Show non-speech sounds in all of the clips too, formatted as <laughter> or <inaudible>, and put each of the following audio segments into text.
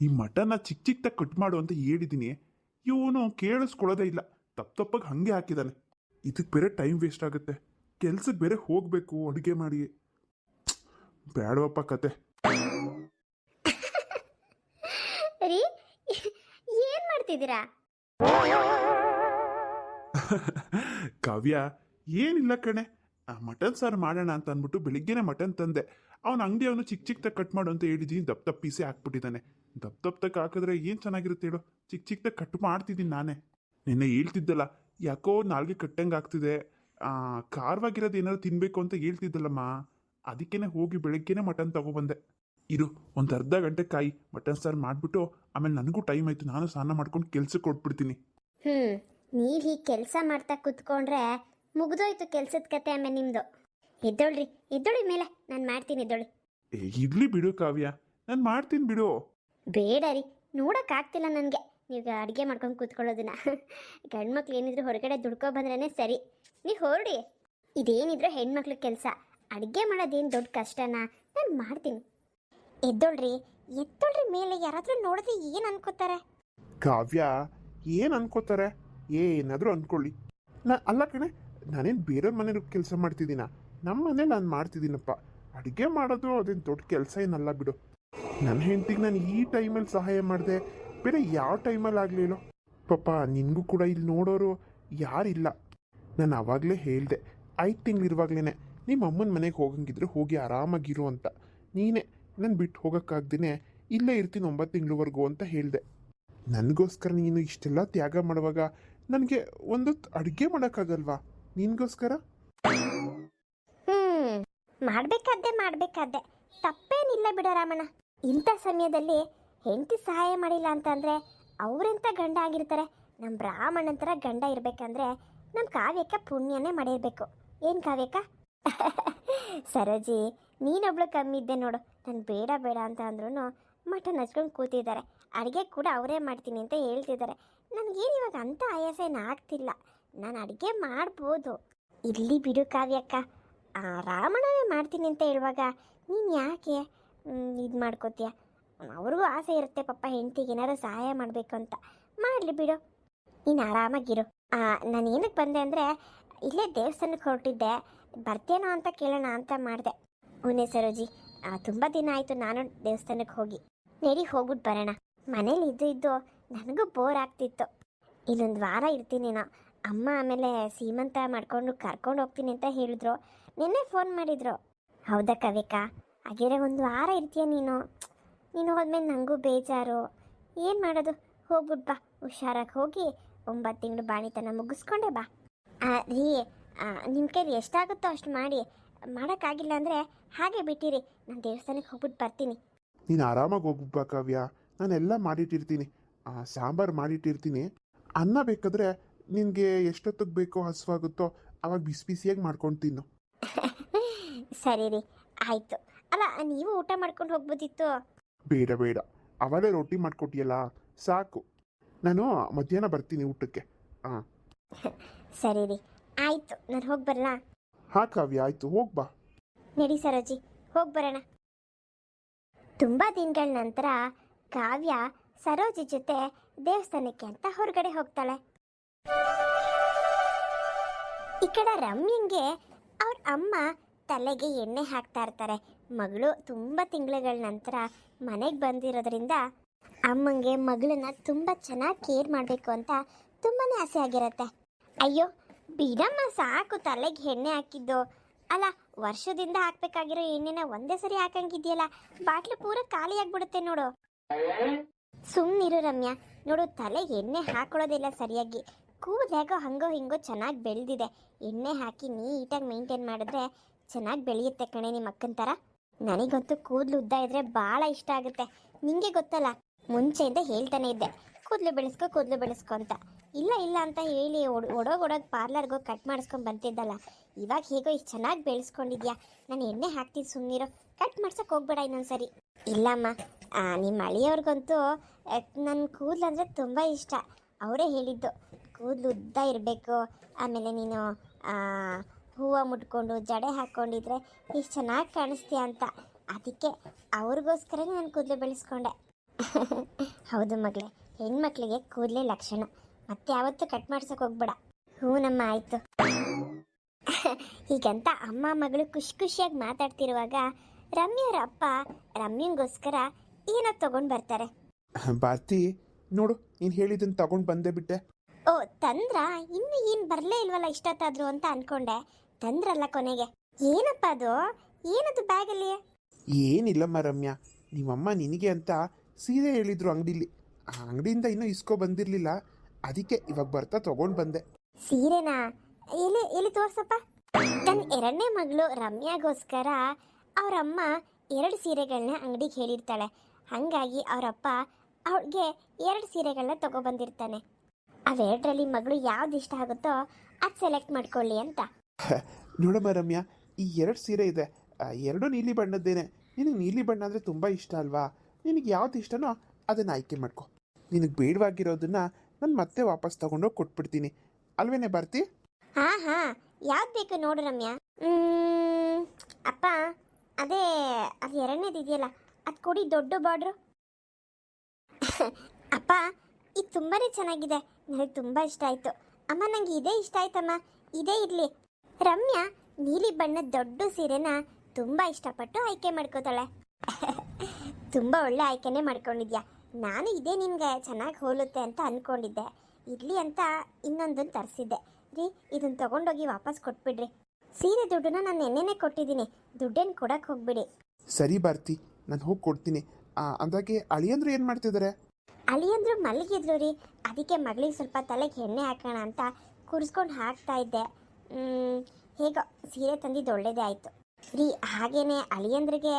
ಈ ಮಟನ್ನ ಚಿಕ್ಕ ಚಿಕ್ಕದಾಗಿ ಕಟ್ ಮಾಡು ಅಂತ ಹೇಳಿದ್ದೀನಿ ಇವನು ಕೇಳಿಸ್ಕೊಳ್ಳೋದೇ ಇಲ್ಲ. ತಪ್ಪು ತಪ್ಪಾಗಿ ಹಾಗೆ ಹಾಕಿದ್ದಾನೆ ಇದಕ್ಕೆ ಬೇರೆ ಟೈಮ್ ವೇಸ್ಟ್ ಆಗುತ್ತೆ. ಕೆಲ್ಸಕ್ಕೆ ಬೇರೆ ಹೋಗಬೇಕು ಅಡುಗೆ ಮಾಡಿ. ಬೇಡವಪ್ಪ ಕತೆ. ರೀ ಏನ್ ಮಾಡ್ತಿದ್ದೀರಾ? <laughs> ಕಾವ್ಯ ಏನಿಲ್ಲ ಕಣೆ. ಮಟನ್ ಸಾರು ಮಾಡೋಣ ಅಂತ ಅಂದ್ಬಿಟ್ಟು ಬೆಳಿಗ್ಗೆನೆ ಮಟನ್ ತಂದೆ. ಅವನ ಅಂಗಡಿ ಅವನು ಚಿಕ್ಕ ಚಿಕ್ಕ ಕಟ್ ಮಾಡು ಅಂತ ಹೇಳಿದೀನಿ. ದಪ್ಪ ದಪ್ಪ ಪೀಸೆ ಹಾಕ್ಬಿಟ್ಟಿದ್ದಾನೆ. ದಪ್ಪ ದಪ್ಪದಾಗ ಹಾಕಿದ್ರೆ ಏನು ಚೆನ್ನಾಗಿರುತ್ತೆ ಹೇಳು. ಚಿಕ್ಕ ಚಿಕ್ಕದಾಗಿ ಕಟ್ ಮಾಡ್ತಿದ್ದೀನಿ ನಾನೇ. ನಿನ್ನೆ ಹೇಳ್ತಿದ್ದಲ್ಲ, ಯಾಕೋ ನಾಲ್ಗೆ ಕಟ್ಟಂಗೆ ಆಗ್ತಿದೆ. ಖಾರವಾಗಿರೋದು ಏನಾದ್ರು ತಿನ್ಬೇಕು ಅಂತ ಹೇಳ್ತಿದ್ದಲ್ಲಮ್ಮ. ಅದಕ್ಕೇನೆ ಹೋಗಿ ಬೆಳಗ್ಗೆನೆ ಮಟನ್ ತಗೊಬಂದೆ. ಇರು, ಒಂದು ಅರ್ಧ ಗಂಟೆ ಕಾಯಿ ಮಟನ್ ಸಾರು ಮಾಡಿಬಿಟ್ಟು ಆಮೇಲೆ ನನಗೂ ಟೈಮ್ ಆಯಿತು. ನಾನು ಸ್ನಾನ ಮಾಡ್ಕೊಂಡು ಕೆಲ್ಸಕ್ಕೆ ಕೊಟ್ಬಿಡ್ತೀನಿ ಹ್ಮ್, ನೀವು ಹೀಗೆ ಕೆಲಸ ಮಾಡ್ತಾ ಕುತ್ಕೊಂಡ್ರೆ ಮುಗ್ದೋಯ್ತು ಕೆಲ್ಸದ ಕತೆ ಆಮೇಲೆ ನಿಮ್ದು. ಎದ್ದೊಳ್ರಿ ಎದ್ದೊಳಿ ಮೇಲೆ. ನಾನು ಮಾಡ್ತೀನಿ ಎದ್ದೊಳಿ. ಏ ಇರ್ಲಿ ಬಿಡು ಕಾವ್ಯ. ನಾನು ಮಾಡ್ತೀನಿ ಬಿಡು. ಬೇಡ ರೀ ನೋಡೋಕ್ಕಾಗ್ತಿಲ್ಲ ನನಗೆ. ನೀವು ಅಡುಗೆ ಮಾಡ್ಕೊಂಡು ಕೂತ್ಕೊಳ್ಳೋದನ್ನ. ಗಂಡ್ಮಕ್ಳು ಏನಿದ್ರು ಹೊರಗಡೆ ದುಡ್ಕೊ ಬಂದ್ರೇ ಸರಿ. ನೀವು ಹೊರಡಿ ಇದೇನಿದ್ರು ಹೆಣ್ಮಕ್ಳು ಕೆಲಸ. ಅಡುಗೆ ಮಾಡೋದೇನು ದೊಡ್ಡ ಕಷ್ಟನಾ? ನಾನು ಮಾಡ್ತೀನಿ. ಎದ್ದೊಳ್ರಿ ಎದ್ದೊಳ್ರಿ ಮೇಲೆ. ಯಾರಾದರೂ ನೋಡಿದ್ರೆ ಏನು ಅನ್ಕೋತಾರೆ? ಕಾವ್ಯ ಏನು ಅನ್ಕೋತಾರೆ? ಏನಾದರೂ ಅನ್ಕೊಳ್ಳಿ. ನಾ ಅಲ್ಲ ಕಣೆ ನಾನೇನು ಬೇರೆಯವ್ರ ಮನೇಲಿ ಕೆಲಸ ಮಾಡ್ತಿದ್ದೀನ? ನಮ್ಮ ಮನೇಲಿ ನಾನು ಮಾಡ್ತಿದ್ದೀನಪ್ಪ. ಅಡುಗೆ ಮಾಡೋದು ಅದೇನು ದೊಡ್ಡ ಕೆಲಸ ಏನಲ್ಲ ಬಿಡು. ನನ್ನ ಹೆಂಡತಿಗೆ ನಾನು ಈ ಟೈಮಲ್ಲಿ ಸಹಾಯ ಮಾಡಿದೆ. ಬೇರೆ ಯಾವ ಟೈಮಲ್ಲಿ ಆಗಲಿಲ್ಲೋ ಪಾಪ ನಿನಗೂ ಕೂಡ ಇಲ್ಲಿ ನೋಡೋರು ಯಾರಿಲ್ಲ. ನಾನು ಆವಾಗಲೇ ಹೇಳಿದೆ, ಐದು ತಿಂಗಳಿರುವಾಗಲೇ ನಿಮ್ಮ ಅಮ್ಮನ ಮನೆಗೆ ಹೋಗಂಗಿದ್ರೆ ಹೋಗಿ ಆರಾಮಾಗಿರು ಅಂತ. ನೀನೇ, ನಾನು ಬಿಟ್ಟು ಹೋಗೋಕ್ಕಾಗ್ದೇ ಇಲ್ಲೇ ಇರ್ತೀನಿ ಒಂಬತ್ತು ತಿಂಗಳವರೆಗೂ ಅಂತ ಹೇಳಿದೆ. ನನಗೋಸ್ಕರ ನೀನು ಇಷ್ಟೆಲ್ಲ ತ್ಯಾಗ ಮಾಡುವಾಗ ನನಗೆ ಒಂದು ಅಡುಗೆ ಮಾಡೋಕ್ಕಾಗಲ್ವಾ? ನಿನಗೋಸ್ಕರ? ಹ್ಮ್, ಮಾಡ್ಬೇಕಾದ್ದೆ ಮಾಡ್ಬೇಕಾದ್ದೆ. ತಪ್ಪೇನಿಲ್ಲ ಬಿಡ ರಾಮಣ್ಣ. ಇಂಥ ಸಮಯದಲ್ಲಿ ಹೆಂಡತಿ ಸಹಾಯ ಮಾಡಿಲ್ಲ ಅಂತಂದ್ರೆ ಅವರೆಂತ ಗಂಡ ಆಗಿರ್ತಾರೆ? ನಮ್ಮ ತರ ಗಂಡ ಇರ್ಬೇಕಂದ್ರೆ ನಮ್ಮ ಕಾವ್ಯಕ್ಕ ಪುಣ್ಯನೇ ಮಾಡಿರ್ಬೇಕು. ಏನು ಕಾವ್ಯಕ್ಕ? <laughs> ಸರೋಜಿ, ನೀನೊಬ್ಳು ಕಮ್ಮಿ ಇದ್ದೆ ನೋಡು. ನಾನು ಬೇಡ ಬೇಡ ಅಂತ ಅಂದ್ರೂ ಮಟನ್ ಹಚ್ಕೊಂಡು ಕೂತಿದ್ದಾರೆ. ಅಡುಗೆ ಕೂಡ ಅವರೇ ಮಾಡ್ತೀನಿ ಅಂತ ಹೇಳ್ತಿದ್ದಾರೆ. ನನಗೇನು ಇವಾಗ ಅಂಥ ಆಯಾಸ ಏನು ಆಗ್ತಿಲ್ಲ. ನಾನು ಅಡುಗೆ ಮಾಡ್ಬೋದು. ಇಲ್ಲಿ ಬಿಡು ಕಾವ್ಯಕ್ಕ. ರಾಮಣ್ಣನೇ ಮಾಡ್ತೀನಿ ಅಂತ ಹೇಳುವಾಗ, ನೀನು ಯಾಕೆ? ಇದು ಮಾಡ್ಕೋತೀಯ? ಅವ್ರಿಗೂ ಆಸೆ ಇರುತ್ತೆ ಪಾಪ ಹೆಂಡತಿಗೆ ಏನಾರು ಸಹಾಯ ಮಾಡಬೇಕು ಅಂತ. ಮಾಡಲಿ ಬಿಡು. ನೀನು ಆರಾಮಾಗಿರು. ನಾನು ಏನಕ್ಕೆ ಬಂದೆ ಅಂದರೆ, ಇಲ್ಲೇ ದೇವಸ್ಥಾನಕ್ಕೆ ಹೊರಟಿದ್ದೆ. ಬರ್ತೇನೋ ಅಂತ ಕೇಳೋಣ ಅಂತ ಮಾಡಿದೆ. ಉನ್ನೆ ಸರೋಜಿ ತುಂಬ ದಿನ ಆಯಿತು ನಾನು ದೇವಸ್ಥಾನಕ್ಕೆ ಹೋಗಿ. ನಡಿ ಹೋಗ್ಬಿಟ್ಟು ಬರೋಣ. ಮನೇಲಿ ಇದ್ದು ಇದ್ದು ನನಗೂ ಬೋರ್ ಆಗ್ತಿತ್ತು. ಇಲ್ಲೊಂದು ವಾರ ಇರ್ತೀನೇನೋ ಅಮ್ಮ ಆಮೇಲೆ ಸೀಮಂತ ಮಾಡ್ಕೊಂಡು ಕರ್ಕೊಂಡು ಹೋಗ್ತೀನಿ ಅಂತ ಹೇಳಿದ್ರು. ನಿನ್ನೆ ಫೋನ್ ಮಾಡಿದ್ರು. ಹೌದಾ ಕವಿಕಾ? ಹಾಗಿದ್ರೆ ಒಂದು ವಾರ ಇರ್ತೀಯ ನೀನು? ನೀನು ಹೋದ್ಮೇಲೆ ನನಗೂ ಬೇಜಾರು. ಏನು ಮಾಡೋದು? ಹೋಗ್ಬಿಟ್ಟು ಬಾ. ಹುಷಾರಾಗಿ ಹೋಗಿ ಒಂಬತ್ತು ತಿಂಗಳು ಬಾಣಿತನ ಮುಗಿಸ್ಕೊಂಡೆ ಬಾ. ರೀ ನಿಮ್ಮ ಕೈಲಿ ಎಷ್ಟಾಗುತ್ತೋ ಅಷ್ಟು ಮಾಡಿ. ಮಾಡೋಕ್ಕಾಗಿಲ್ಲ ಅಂದರೆ ಹಾಗೆ ಬಿಟ್ಟಿರಿ. ನಾನು ದೇವಸ್ಥಾನಕ್ಕೆ ಹೋಗ್ಬಿಟ್ಟು ಬರ್ತೀನಿ. ನೀನು ಆರಾಮಾಗಿ ಹೋಗ್ಬಿಟ್ಟು ಕಾವ್ಯ. ನಾನೆಲ್ಲ ಮಾಡಿಟ್ಟಿರ್ತೀನಿ. ಸಾಂಬಾರು ಮಾಡಿಟ್ಟಿರ್ತೀನಿ. ಅನ್ನ ಬೇಕಾದ್ರೆ ನಿನಗೆ ಎಷ್ಟೊತ್ತಿಗೆ ಬೇಕೋ ಹಸುವಾಗುತ್ತೋ ಅವಾಗ ಬಿಸಿ ಬಿಸಿಯಾಗಿ ಮಾಡ್ಕೊಂಡು ತಿನ್ನು. <laughs> ಸರಿ ರೀ ಆಯಿತು. ಅಲ್ಲ ನೀವು ಊಟ ಮಾಡ್ಕೊಂಡು ಹೋಗ್ಬೋದಿತ್ತು? ಬೇಡ ಬೇಡ. ಅವಳೇ ರೊಟ್ಟಿ ಮಾಡ್ಕೊಟ್ಟಿಯಲ್ಲ ಸಾಕು. ನಾನು ಮಧ್ಯಾಹ್ನ ಬರ್ತೀನಿ ಊಟಕ್ಕೆ. ಹಾಂ <laughs> ಸರಿ ರೀ ಆಯಿತು. ನಾನು ಹೋಗಿ ಬರಲಾ? ಹಾಂ ಕಾವ್ಯ ಆಯಿತು. ಹೋಗ್ಬಾ ನಡಿ ಸರೋಜಿ ಹೋಗಿ ಬರೋಣ. ತುಂಬ ದಿನಗಳ ನಂತರ ಕಾವ್ಯ ಸರೋಜಿ ಜೊತೆ ದೇವಸ್ಥಾನಕ್ಕೆ ಅಂತ ಹೊರಗಡೆ ಹೋಗ್ತಾಳೆ. ಕಡೆ ರಮ್ಯಂಗೆ ಅವ್ರ ಅಮ್ಮ ತಲೆಗೆ ಎಣ್ಣೆ ಹಾಕ್ತಾ ಇರ್ತಾರೆ. ಮಗಳು ತುಂಬ ತಿಂಗಳುಗಳ ನಂತರ ಮನೆಗೆ ಬಂದಿರೋದ್ರಿಂದ ಅಮ್ಮಂಗೆ ಮಗಳನ್ನ ತುಂಬ ಚೆನ್ನಾಗಿ ಕೇರ್ ಮಾಡಬೇಕು ಅಂತ ತುಂಬಾನೇ ಆಸೆ ಆಗಿರತ್ತೆ. ಅಯ್ಯೋ ಬೀಡಮ್ಮ ಸಾಕು ತಲೆಗೆ ಎಣ್ಣೆ ಹಾಕಿದ್ದು. ಅಲ್ಲ, ವರ್ಷದಿಂದ ಹಾಕ್ಬೇಕಾಗಿರೋ ಎಣ್ಣೆನ ಒಂದೇ ಸರಿ ಹಾಕಂಗಿದ್ಯಲ್ಲ? ಬಾಟ್ಲು ಪೂರ ಖಾಲಿ ಆಗ್ಬಿಡುತ್ತೆ ನೋಡು. ಸುಮ್ಮನಿರು ರಮ್ಯಾ. ನೋಡು, ತಲೆಗೆ ಎಣ್ಣೆ ಹಾಕೊಳ್ಳೋದಿಲ್ಲ ಸರಿಯಾಗಿ. ಕೂದಲಾಗೋ ಹಂಗೋ ಹಿಂಗೋ ಚೆನ್ನಾಗಿ ಬೆಳೆದಿದೆ. ಎಣ್ಣೆ ಹಾಕಿ ನೀಟಾಗಿ ಮೇಂಟೈನ್ ಮಾಡಿದ್ರೆ ಚೆನ್ನಾಗಿ ಬೆಳೆಯುತ್ತೆ ಕಣೆ ನಿಮ್ಮ ಅಕ್ಕನ ಥರ ನನಗಂತೂ ಕೂದಲು ಉದ್ದ ಇದ್ರೆ ಭಾಳ ಇಷ್ಟ ಆಗುತ್ತೆ. ನಿಮಗೆ ಗೊತ್ತಲ್ಲ, ಮುಂಚೆಯಿಂದ ಹೇಳ್ತಾನೆ ಇದ್ದೆ, ಕೂದಲು ಬೆಳೆಸ್ಕೊ ಕೂದಲು ಬೆಳೆಸ್ಕೊ ಅಂತ. ಇಲ್ಲ ಇಲ್ಲ ಅಂತ ಹೇಳಿ ಒಡೋಗ್ ಒಡೋಗಿ ಪಾರ್ಲರ್ಗೆ ಹೋಗಿ ಕಟ್ ಮಾಡಿಸ್ಕೊಂಡು ಬಂತಿದ್ದಲ್ಲ. ಇವಾಗ ಹೇಗೋ ಇಷ್ಟು ಚೆನ್ನಾಗಿ ಬೆಳೆಸ್ಕೊಂಡಿದ್ಯಾ? ನಾನು ಎಣ್ಣೆ ಹಾಕ್ತೀನಿ ಸುಮ್ಮನಿರೋ ಕಟ್ ಮಾಡ್ಸೋಕೆ ಹೋಗ್ಬೇಡ ಇನ್ನೊಂದ್ಸರಿ. ಇಲ್ಲಮ್ಮ ನಿಮ್ಮ ಅಳಿಯವ್ರಿಗಂತೂ ನನ್ನ ಕೂದಲು ಅಂದರೆ ತುಂಬ ಇಷ್ಟ. ಅವರೇ ಹೇಳಿದ್ದು. ಕೂದಲು ಉದ್ದ ಇರಬೇಕು. ಆಮೇಲೆ ನೀನು ಹೂವು ಮುಟ್ಕೊಂಡು ಜಡೆ ಹಾಕ್ಕೊಂಡಿದ್ರೆ ಇಷ್ಟು ಚೆನ್ನಾಗಿ ಕಾಣಿಸ್ತೀಯ ಅಂತ. ಅದಕ್ಕೆ ಅವ್ರಿಗೋಸ್ಕರನೇ ನಾನು ಕೂದಲು ಬೆಳೆಸ್ಕೊಂಡೆ. <laughs> ಹೌದು ಮಗಳೇ, ಹೆಣ್ಮಕ್ಳಿಗೆ ಕೂದಲೇ ಲಕ್ಷಣ. ಮತ್ತೆ ಯಾವತ್ತೂ ಕಟ್ ಮಾಡ್ಸಕ್ ಹೋಗ್ಬೇಡ. ಹ್ಞೂ ನಮ್ಮ ಆಯ್ತು. <laughs> ಹೀಗಂತ ಅಮ್ಮ ಮಗಳು ಖುಷಿ ಖುಷಿಯಾಗಿ ಮಾತಾಡ್ತಿರುವಾಗ ರಮ್ಯರ ಅಪ್ಪ ರಮ್ಯಂಗೋಸ್ಕರ ಏನೋ ತಗೊಂಡು ಬರ್ತಾರೆ. <laughs> ಭಾರತಿ, ನೋಡು, ನೀನು ಹೇಳಿದ್ದನ್ನು ತಗೊಂಡು ಬಂದೆ ಬಿಟ್ಟೆ. ಓ ತಂದ್ರ ಇನ್ನು ಏನ್ ಬರ್ಲೇ ಇಲ್ವಲ್ಲ ಇಷ್ಟೊತ್ತಾದ್ರು ಅಂತ ಅನ್ಕೊಂಡೆ. ತಂದ್ರಲ್ಲ ಕೊನೆಗೆ. ಏನಪ್ಪ ಅದು? ಏನದು ಬ್ಯಾಗಲ್ಲಿ? ಏನಿಲ್ಲಮ್ಮ ರಮ್ಯಾ ನಿಮ್ಮಮ್ಮ ನಿನಗೆ ಅಂತ ಸೀರೆ ಹೇಳಿದ್ರು ಅಂಗಡಿಲಿ. ಆ ಅಂಗಡಿಯಿಂದ ಇನ್ನೂ ಇಸ್ಕೊ ಬಂದಿರಲಿಲ್ಲ. ಅದಕ್ಕೆ ಇವಾಗ ಬರ್ತಾ ತಗೊಂಡು ಬಂದೆ. ಸೀರೆನಾ? ಎಲ್ಲಿ ಎಲ್ಲಿ ತೋರ್ಸಪ್ಪ? ತನ್ನ ಎರಡನೇ ಮಗಳು ರಮ್ಯಾಗೋಸ್ಕರ ಅವರಮ್ಮ ಎರಡು ಸೀರೆಗಳನ್ನ ಅಂಗಡಿಗೆ ಹೇಳಿರ್ತಾಳೆ. ಹಾಗಾಗಿ ಅವರಪ್ಪ ಅವಳಿಗೆ ಎರಡು ಸೀರೆಗಳನ್ನ ತಗೊಬಂದಿರ್ತಾನೆ ಅವೆರಡರಲ್ಲಿ ಮಗಳು ಯಾವ್ದು ಇಷ್ಟ ಆಗುತ್ತೋ ಅದು ಸೆಲೆಕ್ಟ್ ಮಾಡ್ಕೊಳ್ಳಿ ಅಂತ. <laughs> ನೋಡಮ್ಮ ರಮ್ಯಾ ಈ ಎರಡು ಸೀರೆ ಇದೆ. ಎರಡು ನೀಲಿ ಬಣ್ಣದ್ದೇನೆ. ನಿನಗೆ ನೀಲಿ ಬಣ್ಣ ಅಂದರೆ ತುಂಬ ಇಷ್ಟ ಅಲ್ವಾ? ನಿನಗೆ ಯಾವ್ದು ಇಷ್ಟನೋ ಅದನ್ನು ಆಯ್ಕೆ ಮಾಡ್ಕೊ. ನಿನಗೆ ಬೇಡವಾಗಿರೋದನ್ನ ನಾನು ಮತ್ತೆ ವಾಪಸ್ ತಗೊಂಡೋಗಿ ಕೊಟ್ಬಿಡ್ತೀನಿ. ಅಲ್ವೇನೆ ಬರ್ತಿ ಹಾ ಹಾ. ಯಾವ್ದು ಬೇಕು ನೋಡು ರಮ್ಯಾ. ಮ್, ಅಪ್ಪ ಅದೇ ಅದು ಎರಡನೇದು ಇದೆಯಲ್ಲ ಅದು ಕೊಡಿ ದೊಡ್ಡ ಬಾರ್ಡ್ರು. <laughs> ಅಪ್ಪ ಇದು ತುಂಬಾನೇ ಚೆನ್ನಾಗಿದೆ. ನನಗೆ ತುಂಬ ಇಷ್ಟ ಆಯಿತು. ಅಮ್ಮ, ನಂಗೆ ಇದೇ ಇಷ್ಟ ಆಯ್ತಮ್ಮ. ಇದೇ ಇರಲಿ. ರಮ್ಯಾ, ನೀಲಿ ಬಣ್ಣದ ದೊಡ್ಡ ಸೀರೆನ ತುಂಬ ಇಷ್ಟಪಟ್ಟು ಆಯ್ಕೆ ಮಾಡ್ಕೋತಾಳೆ. <laughs> ತುಂಬ ಒಳ್ಳೆ ಆಯ್ಕೆನೇ ಮಾಡ್ಕೊಂಡಿದ್ಯಾ. ನಾನು ಇದೇ ನಿಮಗೆ ಚೆನ್ನಾಗಿ ಹೋಲುತ್ತೆ ಅಂತ ಅಂದ್ಕೊಂಡಿದ್ದೆ ಇರಲಿ ಅಂತ ಇನ್ನೊಂದನ್ನು ತರಿಸಿದ್ದೆ. ರೀ ಇದನ್ನ ತಗೊಂಡೋಗಿ ವಾಪಸ್ ಕೊಟ್ಬಿಡ್ರಿ. ಸೀರೆ ದುಡ್ಡನ್ನ ನಾನು ನೆನ್ನೆನೇ ಕೊಟ್ಟಿದ್ದೀನಿ. ದುಡ್ಡೇನು ಕೊಡಕ್ಕೆ ಹೋಗ್ಬಿಡಿ. ಸರಿ ಭಾರತಿ, ನಾನು ಹೋಗಿ ಕೊಡ್ತೀನಿ. ಅಂದಾಗೆ ಅಳಿಯಂದ್ರು ಏನು ಮಾಡ್ತಿದ್ದಾರೆ ಅಳಿಯಂದ್ರು ಮಲಗಿದ್ರು ರೀ. ಅದಕ್ಕೆ ಮಗಳಿಗೆ ಸ್ವಲ್ಪ ತಲೆಗೆ ಎಣ್ಣೆ ಹಾಕೋಣ ಅಂತ ಕುರ್ಸ್ಕೊಂಡು ಹಾಕ್ತಾ ಇದ್ದೆ. ಹೇಗೋ ಸೀರೆ ತಂದಿದ್ದು ಒಳ್ಳೇದೇ ಆಯ್ತು. ರೀ ಹಾಗೇನೆ ಅಳಿಯಂದ್ರಿಗೆ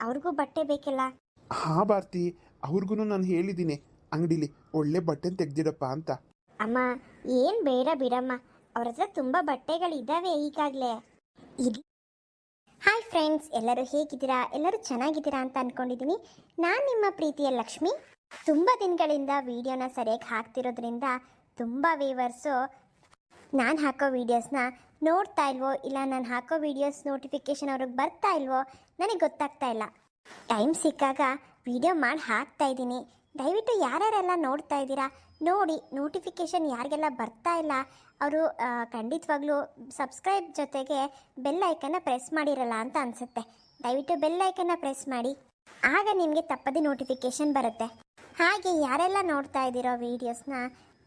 ಅವ್ರಿಗೂ ಬಟ್ಟೆ ಬೇಕಲ್ಲ? ಹಾ ಭಾರತಿ ಅವ್ರಿಗೂ ನಾನು ಹೇಳಿದ್ದೀನಿ ಅಂಗಡಿಲಿ ಒಳ್ಳೆ ಬಟ್ಟೆ ತೆಗ್ದಿಡಪ್ಪ ಅಂತ. ಅಮ್ಮ ಏನು ಬೇಡ ಬಿಡಮ್ಮ. ಅವ್ರ ಹತ್ರ ತುಂಬ ಬಟ್ಟೆಗಳಿದ್ದಾವೆ ಈಗಾಗಲೇ. ಇದು ಹಾಯ್ ಫ್ರೆಂಡ್ಸ್ ಎಲ್ಲರೂ ಹೇಗಿದ್ದೀರಾ? ಎಲ್ಲರೂ ಚೆನ್ನಾಗಿದ್ದೀರಾ ಅಂತ ಅಂದ್ಕೊಂಡಿದ್ದೀನಿ ನಾನು ನಿಮ್ಮ ಪ್ರೀತಿಯ ಲಕ್ಷ್ಮಿ. ತುಂಬ ದಿನಗಳಿಂದ ವೀಡಿಯೋನ ಸರಿಯಾಗಿ ಹಾಕ್ತಿರೋದ್ರಿಂದ ತುಂಬ ವೀವರ್ಸು ನಾನು ಹಾಕೋ ವೀಡಿಯೋಸ್ನ ನೋಡ್ತಾ ಇಲ್ವೋ, ಇಲ್ಲ ನಾನು ಹಾಕೋ ವೀಡಿಯೋಸ್ ನೋಟಿಫಿಕೇಶನ್ ಅವ್ರಿಗೆ ಬರ್ತಾ ಇಲ್ವೋ, ನನಗೆ ಗೊತ್ತಾಗ್ತಾ ಇಲ್ಲ. ಟೈಮ್ ಸಿಕ್ಕಾಗ ವೀಡಿಯೋ ಮಾಡಿ ಹಾಕ್ತಾ ಇದ್ದೀನಿ. ದಯವಿಟ್ಟು ಯಾರ್ಯಾರೆಲ್ಲ ನೋಡ್ತಾ ಇದ್ದೀರಾ, ನೋಡಿ ನೋಟಿಫಿಕೇಶನ್ ಯಾರಿಗೆಲ್ಲ ಬರ್ತಾ ಇಲ್ಲ, ಅವರು ಖಂಡಿತವಾಗ್ಲೂ ಸಬ್ಸ್ಕ್ರೈಬ್ ಜೊತೆಗೆ ಬೆಲ್ ಐಕನ್ನ ಪ್ರೆಸ್ ಮಾಡಿರಲ್ಲ ಅಂತ ಅನಿಸುತ್ತೆ. ದಯವಿಟ್ಟು ಬೆಲ್ ಐಕನ್ನ ಪ್ರೆಸ್ ಮಾಡಿ. ಆಗ ನಿಮಗೆ ತಪ್ಪದೆ ನೋಟಿಫಿಕೇಶನ್ ಬರುತ್ತೆ. ಹಾಗೆ ಯಾರೆಲ್ಲ ನೋಡ್ತಾ ಇದ್ದೀರೋ ವೀಡಿಯೋಸ್ನ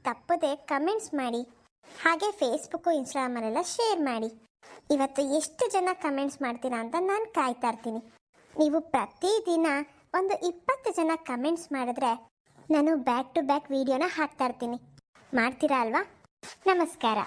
ತಪ್ಪದೆ ಕಮೆಂಟ್ಸ್ ಮಾಡಿ, ಹಾಗೆ ಫೇಸ್ಬುಕ್ಕು ಇನ್ಸ್ಟಾಗ್ರಾಮಲ್ಲೆಲ್ಲ ಶೇರ್ ಮಾಡಿ. ಇವತ್ತು ಎಷ್ಟು ಜನ ಕಮೆಂಟ್ಸ್ ಮಾಡ್ತೀರಾ ಅಂತ ನಾನು ಕಾಯ್ತಾ ಇರ್ತೀನಿ. ನೀವು ಪ್ರತಿದಿನ ಒಂದು ಇಪ್ಪತ್ತು ಜನ ಕಮೆಂಟ್ಸ್ ಮಾಡಿದ್ರೆ ನಾನು ಬ್ಯಾಕ್ ಟು ಬ್ಯಾಕ್ ವೀಡಿಯೋನ ಹಾಕ್ತಾ ಇರ್ತೀನಿ. ಮಾಡ್ತೀರಾ ಅಲ್ವಾ? ನಮಸ್ಕಾರ.